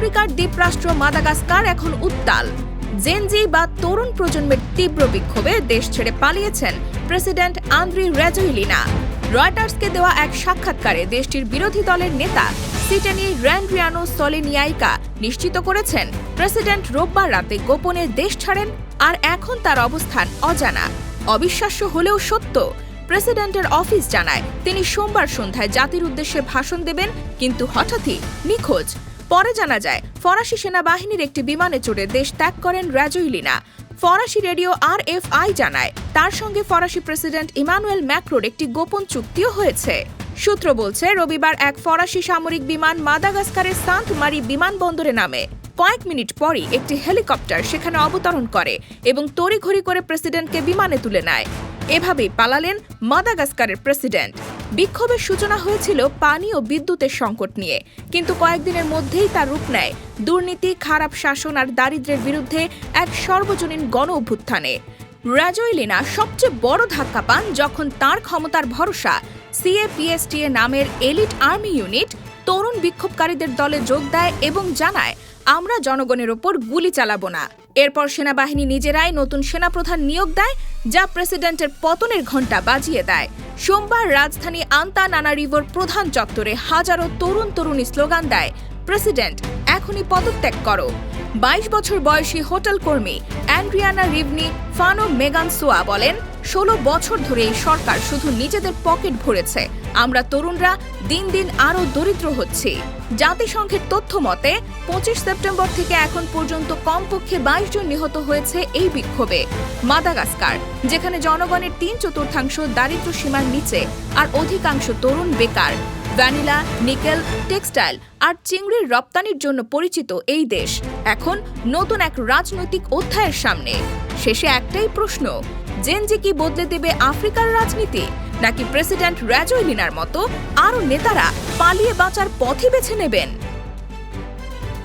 আফ্রিকার দ্বীপরাষ্ট্র মাদাগাস্কার এখন উত্তাল। জেনজি বা তরুণ প্রজন্মের তীব্র বিক্ষোভে দেশ ছেড়ে পালিয়েছেন প্রেসিডেন্ট আন্দ্রি রেজইলিনা। রয়টার্সকে দেওয়া এক সাক্ষাৎকারে দেশটির বিরোধী দলের নেতা সিটেনি র্যান্ড্রিয়ানো সলেনিয়াইকা নিশ্চিত করেছেন, প্রেসিডেন্ট রোববার রাতে গোপনে দেশ ছাড়েন আর এখন তার অবস্থান অজানা। অবিশ্বাস্য হলেও সত্য, প্রেসিডেন্টের অফিস জানায় তিনি সোমবার সন্ধ্যায় জাতির উদ্দেশ্যে ভাষণ দেবেন, কিন্তু হঠাৎই নিখোঁজ। পরে জানা যায়, ফরাসি সেনাবাহিনীর একটি বিমানে চড়ে দেশ ত্যাগ করেন রাজইলিনা ফরাসি রেডিও আর এফ আই জানায়, তার সঙ্গে ফরাসি প্রেসিডেন্ট ইমানুয়েল ম্যাক্রোর একটি গোপন চুক্তিও হয়েছে। সূত্র বলছে, রবিবার এক ফরাসি সামরিক বিমান মাদাগাস্কারের সান্ত মারি বিমানবন্দরে নামে। কয়েক মিনিট পরই একটি হেলিকপ্টার সেখানে অবতরণ করে এবং তড়িঘড়ি করে প্রেসিডেন্টকে বিমানে তুলে নেয়। এভাবেই পালালেন মাদাগাস্কারের প্রেসিডেন্ট। বিক্ষোভের সূচনা হয়েছিল পানি ও বিদ্যুতের সংকট নিয়ে। কিন্তু কয়েকদিনের মধ্যেই তার রূপ নেয়। দুর্নীতি, খারাপ শাসন আর দারিদ্র্যের বিরুদ্ধে এক সর্বজনীন গণ অভ্যুত্থানে। রাজৈলিনা সবচেয়ে বড় ধাক্কা পান যখন তার ক্ষমতার ভরসা, সিএপিএসটিএ নামের এলিট আর্মি ইউনিট, তরুণ বিক্ষোভকারীদের দলে যোগ দেয় এবং জানায়, আমরা জনগণের ওপর গুলি চালাবো না। এরপর সেনাবাহিনী নিজেরাই নতুন সেনাপ্রধান নিয়োগ দেয়, যা প্রেসিডেন্টের পতনের ঘণ্টা বাজিয়ে দেয়। সোমবার রাজধানী আন্তা নানা আন্তানানারিভোর প্রধান চত্বরে হাজারো তরুণ তরুণী স্লোগান দেয়, প্রেসিডেন্ট, এখনই পদত্যাগ করো। বাইশ বছর বয়সী হোটেল কর্মী অ্যান্ড্রিয়ানা রিভনি ফানো মেগান সোয়া বলেন, ষোলো বছর ধরে এই সরকার শুধু নিজেদের পকেট ভরেছে। আমরা তরুণরা দিন দিন আরও দরিদ্র হচ্ছি। জাতিসংঘের তথ্য মতে, পঁচিশ সেপ্টেম্বর থেকে এখন পর্যন্ত কমপক্ষে বাইশ জন নিহত হয়েছে এই বিক্ষোভে। মাদাগাস্কার, যেখানে জনগণের তিন চতুর্থাংশ দারিদ্র্য সীমার নিচে আর অধিকাংশ তরুণ বেকার। ভ্যানিলা, নিকেল, টেক্সটাইল আর চিংড়ির রপ্তানির জন্য পরিচিত এই দেশ। এখন নতুন এক রাজনৈতিক অধ্যায়ের সামনে। শেষে একটাই প্রশ্ন জেনজি কি বদলে দেবে আফ্রিকার রাজনীতি, নাকি প্রেসিডেন্ট র্যাজোইলিনার মতো আরও নেতারা পালিয়ে বাঁচার পথে বেছে নেবেন?